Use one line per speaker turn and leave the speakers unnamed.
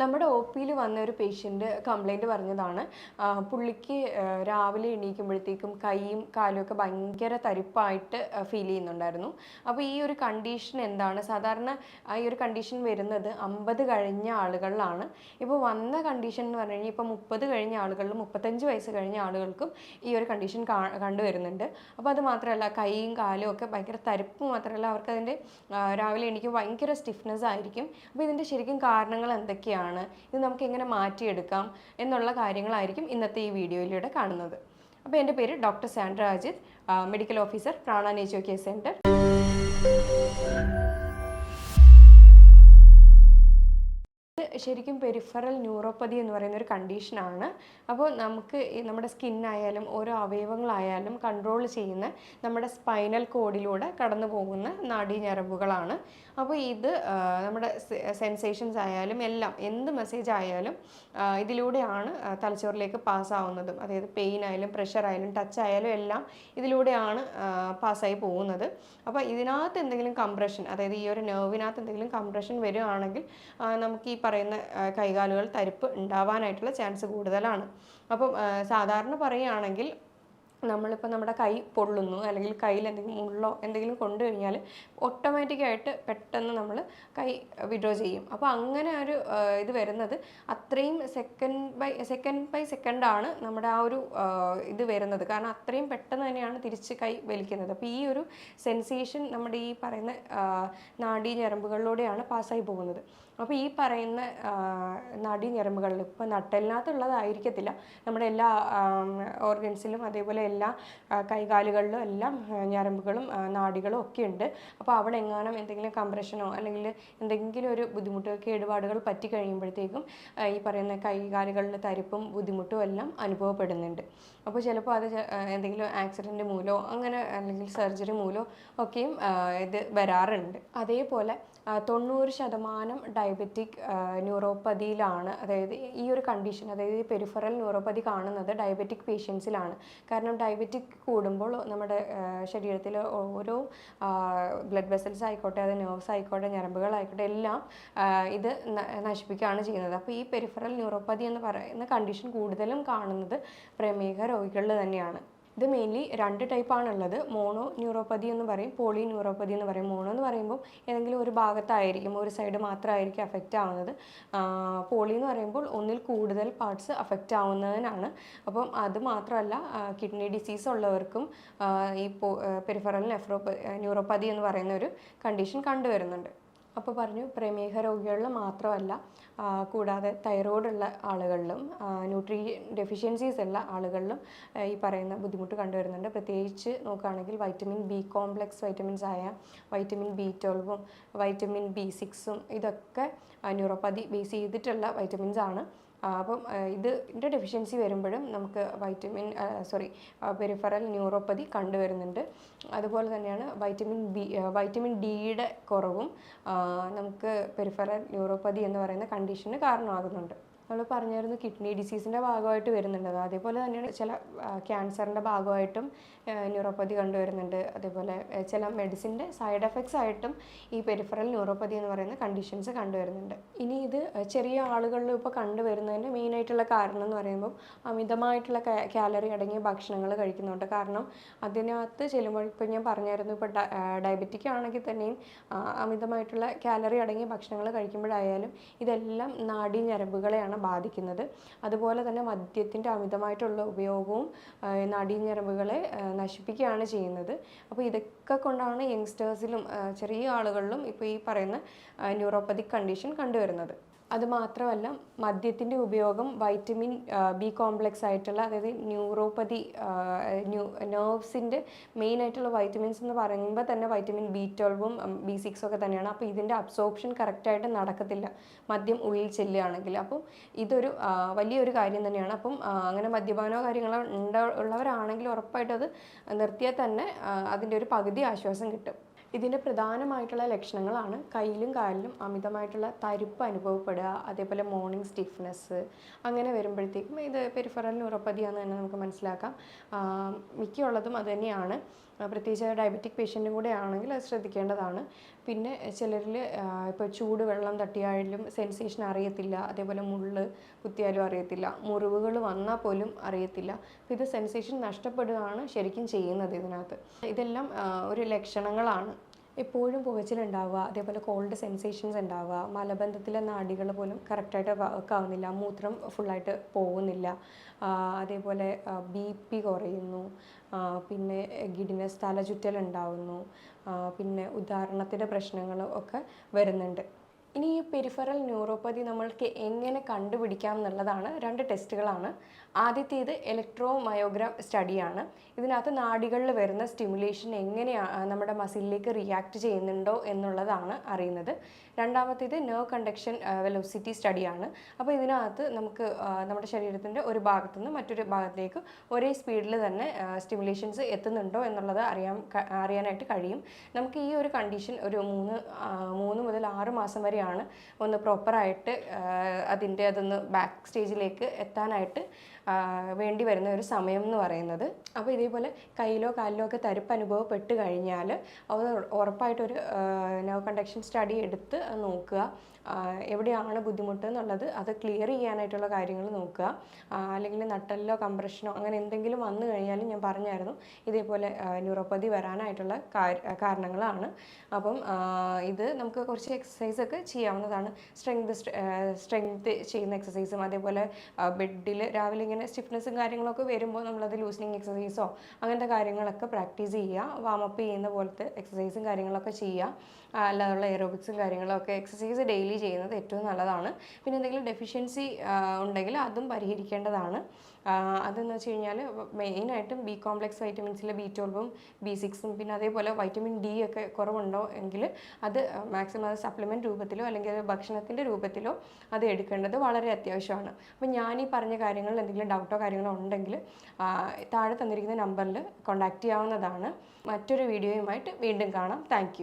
നമ്മുടെ ഒ പിയിൽ വന്ന ഒരു പേഷ്യന്റ് കംപ്ലൈന്റ് പറഞ്ഞതാണ്. പുള്ളിക്ക് രാവിലെ എണീക്കുമ്പോഴത്തേക്കും കൈയും കാലും ഒക്കെ ഭയങ്കര തരിപ്പായിട്ട് ഫീൽ ചെയ്യുന്നുണ്ടായിരുന്നു. അപ്പോൾ ഈ ഒരു കണ്ടീഷൻ എന്താണ്? സാധാരണ ഈ ഒരു കണ്ടീഷൻ വരുന്നത് അമ്പത് കഴിഞ്ഞ ആളുകളിലാണ്. ഇപ്പോൾ വന്ന കണ്ടീഷൻ എന്ന് പറഞ്ഞു കഴിഞ്ഞാൽ ഇപ്പോൾ മുപ്പത് കഴിഞ്ഞ ആളുകളിലും മുപ്പത്തഞ്ച് വയസ്സ് കഴിഞ്ഞ ആളുകൾക്കും ഈ ഒരു കണ്ടീഷൻ കണ്ടുവരുന്നുണ്ട് അപ്പോൾ അത് മാത്രമല്ല കൈയും കാലും ഒക്കെ ഭയങ്കര തരിപ്പ് മാത്രമല്ല അവർക്ക് അതിന്റെ രാവിലെ എണീക്കുമ്പോൾ ഭയങ്കര സ്റ്റിഫ്നെസ് ആയിരിക്കും. അപ്പോൾ ഇതിന്റെ ശരിക്കും കാരണങ്ങൾ എന്തൊക്കെയാണ്? ഇത് നമുക്ക് എങ്ങനെ മാറ്റിയെടുക്കാം എന്നുള്ള കാര്യങ്ങളായിരിക്കും ഇന്നത്തെ ഈ വീഡിയോയിലൂടെ കാണുന്നത്. അപ്പോൾ എന്റെ പേര് doctor Sandra Ajith medical officer Prana nature care centre. ശരിക്കും പെരിഫറൽ ന്യൂറോപ്പതി എന്ന് പറയുന്ന ഒരു കണ്ടീഷനാണ് അപ്പോൾ നമുക്ക് നമ്മുടെ സ്കിന്നായാലും ഓരോ അവയവങ്ങളായാലും കൺട്രോൾ ചെയ്യുന്ന നമ്മുടെ സ്പൈനൽ കോഡിലൂടെ കടന്നു പോകുന്ന നാഡീഞരമ്പുകളാണ്. അപ്പോൾ ഇത് നമ്മുടെ സെൻസേഷൻസ് ആയാലും എല്ലാം എന്ത് മെസ്സേജ് ആയാലും ഇതിലൂടെയാണ് തലച്ചോറിലേക്ക് പാസ്സാവുന്നതും അതായത് പെയിൻ ആയാലും പ്രഷർ ആയാലും ടച്ച് ആയാലും എല്ലാം ഇതിലൂടെയാണ് പാസ്സായി പോകുന്നത്. അപ്പോൾ ഇതിനകത്ത് എന്തെങ്കിലും കംപ്രഷൻ അതായത് ഈ ഒരു നെർവിനകത്ത് എന്തെങ്കിലും കംപ്രഷൻ വരികയാണെങ്കിൽ നമുക്ക് ഈ പറയുന്ന ആ, കൈകാലുകൾ തരിപ്പ് ഉണ്ടാവാനായിട്ടുള്ള ചാൻസ് കൂടുതലാണ്. അപ്പം സാധാരണ പറയുകയാണെങ്കിൽ നമ്മളിപ്പോൾ നമ്മുടെ കൈ പൊള്ളുന്നു അല്ലെങ്കിൽ കയ്യിൽ എന്തെങ്കിലും മുള്ളോ എന്തെങ്കിലും കൊണ്ടു കഴിഞ്ഞാൽ ഓട്ടോമാറ്റിക്കായിട്ട് പെട്ടെന്ന് നമ്മൾ കൈ വിഡ്രോ ചെയ്യും. അപ്പോൾ അങ്ങനെ ഒരു ഇത് വരുന്നത് അത്രയും സെക്കൻഡ് ബൈ സെക്കൻഡ് ബൈ സെക്കൻഡാണ് നമ്മുടെ ആ ഒരു ഇത് വരുന്നത്. കാരണം അത്രയും പെട്ടെന്ന് തന്നെയാണ് തിരിച്ച് കൈ വലിക്കുന്നത്. അപ്പോൾ ഈ ഒരു സെൻസേഷൻ നമ്മുടെ ഈ പറയുന്ന നാഡീ ഞരമ്പുകളിലൂടെയാണ് പാസ്സായി പോകുന്നത്. അപ്പോൾ ഈ പറയുന്ന നാഡീ ഞരമ്പുകളിൽ ഇപ്പോൾ നട്ടെല്ലാത്തുള്ളതായിരിക്കത്തില്ല. നമ്മുടെ എല്ലാ ഓർഗൻസിലും അതേപോലെ എല്ലാ കൈകാലുകളിലും എല്ലാം ഞരമ്പുകളും നാടികളും ഒക്കെ ഉണ്ട്. അപ്പോൾ അവിടെ എങ്ങാനും എന്തെങ്കിലും കംപ്രഷനോ അല്ലെങ്കിൽ എന്തെങ്കിലും ഒരു ബുദ്ധിമുട്ടോ കേടുപാടുകൾ പറ്റി കഴിയുമ്പോഴത്തേക്കും ഈ പറയുന്ന കൈകാലുകളിൽ തരിപ്പും ബുദ്ധിമുട്ടും എല്ലാം അനുഭവപ്പെടുന്നുണ്ട്. അപ്പോൾ ചിലപ്പോൾ അത് എന്തെങ്കിലും ആക്സിഡന്റ് മൂലോ അങ്ങനെ അല്ലെങ്കിൽ സർജറി മൂലോ ഒക്കെയും ഇത് വരാറുണ്ട്. അതേപോലെ തൊണ്ണൂറ് ശതമാനം ഡയബറ്റിക് ന്യൂറോപ്പതിയിലാണ് അതായത് ഈ ഒരു കണ്ടീഷൻ അതായത് പെരിഫറൽ ന്യൂറോപ്പതി കാണുന്നത് ഡയബറ്റിക് പേഷ്യൻസിലാണ് കാരണം ഡയബറ്റിക് കൂടുമ്പോൾ നമ്മുടെ ശരീരത്തിൽ ഓരോ ബ്ലഡ് വെസൽസ് ആയിക്കോട്ടെ അത് നെർവ്സ് ആയിക്കോട്ടെ ഞരമ്പുകളായിക്കോട്ടെ എല്ലാം ഇത് നശിപ്പിക്കുകയാണ് ചെയ്യുന്നത്. അപ്പോൾ ഈ പെരിഫറൽ ന്യൂറോപ്പതി എന്ന് പറയുന്ന കണ്ടീഷൻ കൂടുതലും കാണുന്നത് പ്രമേഹ രോഗികളിൽ തന്നെയാണ്. ഇത് മെയിൻലി രണ്ട് ടൈപ്പാണുള്ളത് മോണോ ന്യൂറോപ്പതി എന്ന് പറയും പോളി ന്യൂറോപ്പതി എന്ന് പറയും. മോണോ എന്ന് പറയുമ്പോൾ ഏതെങ്കിലും ഒരു ഭാഗത്തായിരിക്കും ഒരു സൈഡ് മാത്രമായിരിക്കും അഫക്റ്റ് ആവുന്നത്. പോളി എന്ന് പറയുമ്പോൾ ഒന്നിൽ കൂടുതൽ പാർട്സ് അഫക്റ്റ് ആവുന്നതിനാണ്. അപ്പം അത് മാത്രമല്ല കിഡ്നി ഡിസീസ് ഉള്ളവർക്കും ഈ പെരിഫറൽ നെഫ്രോപ്പ ന്യൂറോപ്പതി എന്ന് പറയുന്ന ഒരു കണ്ടീഷൻ കണ്ടുവരുന്നുണ്ട്. അപ്പോൾ പറഞ്ഞു പ്രമേഹ രോഗികളിൽ മാത്രമല്ല കൂടാതെ തൈറോയ്ഡ് ഉള്ള ആളുകളിലും ന്യൂട്രി ഡെഫിഷ്യൻസീസ് ഉള്ള ആളുകളിലും ഈ പറയുന്ന ബുദ്ധിമുട്ട് കണ്ടുവരുന്നുണ്ട്. പ്രത്യേകിച്ച് നോക്കുകയാണെങ്കിൽ വൈറ്റമിൻ ബി കോംപ്ലക്സ് വൈറ്റമിൻസ് ആയ വൈറ്റമിൻ ബി ട്വൽവും വൈറ്റമിൻ ബി സിക്സും ഇതൊക്കെ ന്യൂറോപ്പതി ബേസ് ചെയ്തിട്ടുള്ള വൈറ്റമിൻസ് ആണ്. അപ്പം ഇത് ഇതിന്റെ ഡെഫിഷ്യൻസി വരുമ്പോഴും നമുക്ക് വൈറ്റമിൻ സോറി പെരിഫറൽ ന്യൂറോപ്പതി കണ്ടുവരുന്നുണ്ട്. അതുപോലെ തന്നെയാണ് വൈറ്റമിൻ ബി വൈറ്റമിൻ ഡിയുടെ കുറവും നമുക്ക് പെരിഫറൽ ന്യൂറോപ്പതി എന്ന് പറയുന്ന കണ്ടീഷന് കാരണമാകുന്നുണ്ട്. നമ്മൾ പറഞ്ഞായിരുന്നു കിഡ്നി ഡിസീസിന്റെ ഭാഗമായിട്ട് വരുന്നുണ്ട്. അത് അതേപോലെ തന്നെയാണ് ചില ക്യാൻസറിന്റെ ഭാഗമായിട്ടും ന്യൂറോപ്പതി കണ്ടുവരുന്നുണ്ട്. അതേപോലെ ചില മെഡിസിന്റെ സൈഡ് എഫക്ട്സ് ആയിട്ടും ഈ പെരിഫറൽ ന്യൂറോപ്പതി എന്ന് പറയുന്ന കണ്ടീഷൻസ് കണ്ടുവരുന്നുണ്ട്. ഇനി ഇത് ചെറിയ ആളുകളിൽ ഇപ്പോൾ കണ്ടുവരുന്നതിന്റെ മെയിനായിട്ടുള്ള കാരണം എന്ന് പറയുമ്പോൾ അമിതമായിട്ടുള്ള കാലറി അടങ്ങിയ ഭക്ഷണങ്ങൾ കഴിക്കുന്നുണ്ട്. കാരണം അതിനകത്ത് ചെല്ലുമ്പോൾ ഇപ്പോൾ ഞാൻ പറഞ്ഞായിരുന്നു ഇപ്പോൾ ഡയബറ്റിക് ആണെങ്കിൽ തന്നെയും അമിതമായിട്ടുള്ള കാലറി അടങ്ങിയ ഭക്ഷണങ്ങൾ കഴിക്കുമ്പോഴായാലും ഇതെല്ലാം നാഡീ ഞരമ്പുകളെയാണ് ബാധിക്കുന്നത്. അതുപോലെ തന്നെ മദ്യത്തിന്റെ അമിതമായിട്ടുള്ള ഉപയോഗവും ആ, നശിപ്പിക്കുകയാണ് ചെയ്യുന്നത്. അപ്പോൾ ഇതൊക്കെ കൊണ്ടാണ് യങ്സ്റ്റേഴ്സിലും ചെറിയ ആളുകളിലും ഇപ്പോൾ ഈ പറയുന്ന ന്യൂറോപ്പതിക് കണ്ടീഷൻ കണ്ടുവരുന്നത്. അത് മാത്രമല്ല മദ്യത്തിന്റെ ഉപയോഗം വൈറ്റമിൻ ബി കോംപ്ലക്സ് ആയിട്ടുള്ള അതായത് ന്യൂറോപ്പതി ന്യൂ നെർവ്സിന്റെ മെയിൻ ആയിട്ടുള്ള വൈറ്റമിൻസ് എന്ന് പറയുമ്പോൾ തന്നെ വൈറ്റമിൻ ബി ട്വൽവും ബി സിക്സും ഒക്കെ തന്നെയാണ്. അപ്പോൾ ഇതിന്റെ അബ്സോർപ്ഷൻ കറക്റ്റായിട്ട് നടക്കത്തില്ല. മദ്യം ഉള്ളിൽ ചെല്ലുകയാണെങ്കിൽ. അപ്പം ഇതൊരു വലിയൊരു കാര്യം തന്നെയാണ്. അപ്പം അങ്ങനെ മദ്യപാനോ കാര്യങ്ങളോ ഉണ്ടോ ഉള്ളവരാണെങ്കിൽ ഉറപ്പായിട്ടത് അത് നിർത്തിയാൽ തന്നെ അതിന്റെ ഒരു പകുതി ആശ്വാസം കിട്ടും. ഇതിന്റെ പ്രധാനമായിട്ടുള്ള ലക്ഷണങ്ങളാണ് കയ്യിലും കാലിലും അമിതമായിട്ടുള്ള തരിപ്പ് അനുഭവപ്പെടുക അതേപോലെ മോർണിംഗ് സ്റ്റിഫ്നെസ് അങ്ങനെ വരുമ്പോഴത്തേക്കും ഇത് പെരിഫറൽ ന്യൂറോപ്പതിയാന്ന് തന്നെ നമുക്ക് മനസ്സിലാക്കാം. മിക്കുള്ളതും അത് തന്നെയാണ്. ആ, പ്രത്യേകിച്ച് ഡയബറ്റിക് പേഷ്യന്റും കൂടെ ആണെങ്കിൽ അത് ശ്രദ്ധിക്കേണ്ടതാണ്. പിന്നെ ചിലരിൽ ഇപ്പോൾ ചൂട് വെള്ളം തട്ടിയാലും സെൻസേഷൻ അറിയത്തില്ല. അതേപോലെ മുള്ള് കുത്തിയാലും അറിയത്തില്ല. മുറിവുകൾ വന്നാൽ പോലും അറിയത്തില്ല. അപ്പോൾ ഇത് സെൻസേഷൻ നഷ്ടപ്പെടുകയാണ് ശരിക്കും ചെയ്യുന്നത് ഇതിനകത്ത്. ഇതെല്ലാം ഒരു ലക്ഷണങ്ങളാണ്. എപ്പോഴും പുകച്ചിലുണ്ടാവുക അതേപോലെ കോൾഡ് സെൻസേഷൻസ് ഉണ്ടാവുക മലബന്ധത്തിലെ നാടികൾ പോലും കറക്റ്റായിട്ട് വർക്ക് ആവുന്നില്ല മൂത്രം ഫുള്ളായിട്ട് പോകുന്നില്ല. അതേപോലെ ബി പി കുറയുന്നു. പിന്നെ ഗിഡിനസ് തലചുറ്റൽ ഉണ്ടാവുന്നു പിന്നെ ഉദാഹരണത്തിന്റെ പ്രശ്നങ്ങൾ ഒക്കെ വരുന്നുണ്ട്. ഇനി ഈ പെരിഫറൽ ന്യൂറോപ്പതി നമ്മൾക്ക് എങ്ങനെ കണ്ടുപിടിക്കാം എന്നുള്ളതാണ് രണ്ട് ടെസ്റ്റുകളാണ് ആദ്യത്തേത് ഇലക്ട്രോ മയോഗ്രാം സ്റ്റഡിയാണ് ഇതിനകത്ത് നാടികളിൽ വരുന്ന സ്റ്റിമുലേഷൻ എങ്ങനെയാണ് നമ്മുടെ മസിലിലേക്ക് റിയാക്ട് ചെയ്യുന്നുണ്ടോ എന്നുള്ളതാണ് അറിയുന്നത്. രണ്ടാമത്തേത് നെർവ് കണ്ടക്ഷൻ വെലോസിറ്റി സ്റ്റഡിയാണ് അപ്പോൾ ഇതിനകത്ത് നമുക്ക് നമ്മുടെ ശരീരത്തിന്റെ ഒരു ഭാഗത്തു നിന്ന് മറ്റൊരു ഭാഗത്തേക്ക് ഒരേ സ്പീഡിൽ തന്നെ സ്റ്റിമുലേഷൻസ് എത്തുന്നുണ്ടോ എന്നുള്ളത് അറിയാൻ അറിയാനായിട്ട് കഴിയും. നമുക്ക് ഈ ഒരു കണ്ടീഷൻ ഒരു മൂന്ന് മൂന്ന് മുതൽ ആറ് മാസം വരെയാണ് ഒന്ന് പ്രോപ്പറായിട്ട് അതിന്റെ അതൊന്ന് ബാക്ക് സ്റ്റേജിലേക്ക് എത്താനായിട്ട് വേണ്ടി വരുന്ന ഒരു സമയം എന്ന് പറയുന്നത്. അപ്പോൾ ഇതേപോലെ കയ്യിലോ കാലിലോ ഒക്കെ തരിപ്പ് അനുഭവപ്പെട്ട് കഴിഞ്ഞാൽ അത് ഉറപ്പായിട്ടൊരു നോ കണ്ടക്ഷൻ സ്റ്റഡി എടുത്ത് നോക്കുക. എവിടെയാണ് ബുദ്ധിമുട്ട് എന്നുള്ളത് അത് ക്ലിയർ ചെയ്യാനായിട്ടുള്ള കാര്യങ്ങൾ നോക്കുക. അല്ലെങ്കിൽ നട്ടലിലോ കംപ്രഷനോ അങ്ങനെ എന്തെങ്കിലും വന്നു കഴിഞ്ഞാൽ ഞാൻ പറഞ്ഞായിരുന്നു ഇതേപോലെ ന്യൂറോപ്പതി വരാനായിട്ടുള്ള കാര- കാരണങ്ങളാണ്. അപ്പം ഇത് നമുക്ക് കുറച്ച് എക്സസൈസ് ഒക്കെ ചെയ്യാവുന്നതാണ്. സ്ട്രെങ്ത് സ്ട്രെങ്ത് ചെയ്യുന്ന എക്സസൈസും അതേപോലെ ബെഡിൽ രാവിലെ ഇങ്ങനെ സ്റ്റിഫ്നെസ്സും കാര്യങ്ങളൊക്കെ വരുമ്പോൾ നമ്മളത് ലൂസ്നിങ് എക്സസൈസോ അങ്ങനത്തെ കാര്യങ്ങളൊക്കെ പ്രാക്ടീസ് ചെയ്യുക. വാമപ്പ് ചെയ്യുന്ന പോലത്തെ എക്സസൈസും കാര്യങ്ങളൊക്കെ ചെയ്യുക. അല്ലാതുള്ള എറോബിക്സും കാര്യങ്ങളൊക്കെ എക്സസൈസ് ഡെയിലി ചെയ്യുന്നത് ഏറ്റവും നല്ലതാണ്. പിന്നെ എന്തെങ്കിലും ഡെഫിഷ്യൻസി ഉണ്ടെങ്കിൽ അതും പരിഹരിക്കേണ്ടതാണ്. അതെന്ന് വെച്ച് കഴിഞ്ഞാൽ മെയിനായിട്ടും ബി കോംപ്ലക്സ് വൈറ്റമിൻസിൽ ബി ട്വൽവും ബി സിക്സും പിന്നെ അതേപോലെ വൈറ്റമിൻ ഡി ഒക്കെ കുറവുണ്ടോ എങ്കിൽ അത് മാക്സിമം അത് സപ്ലിമെന്റ് രൂപത്തിലോ അല്ലെങ്കിൽ അത് ഭക്ഷണത്തിന്റെ രൂപത്തിലോ അത് എടുക്കേണ്ടത് വളരെ അത്യാവശ്യമാണ്. അപ്പം ഞാൻ ഈ പറഞ്ഞ കാര്യങ്ങളിൽ എന്തെങ്കിലും ഡൗട്ടോ കാര്യങ്ങളോ ഉണ്ടെങ്കിൽ താഴെ തന്നിരിക്കുന്ന നമ്പറിൽ കോൺടാക്റ്റ് ചെയ്യാവുന്നതാണ്. മറ്റൊരു വീഡിയോയുമായിട്ട് വീണ്ടും കാണാം. താങ്ക്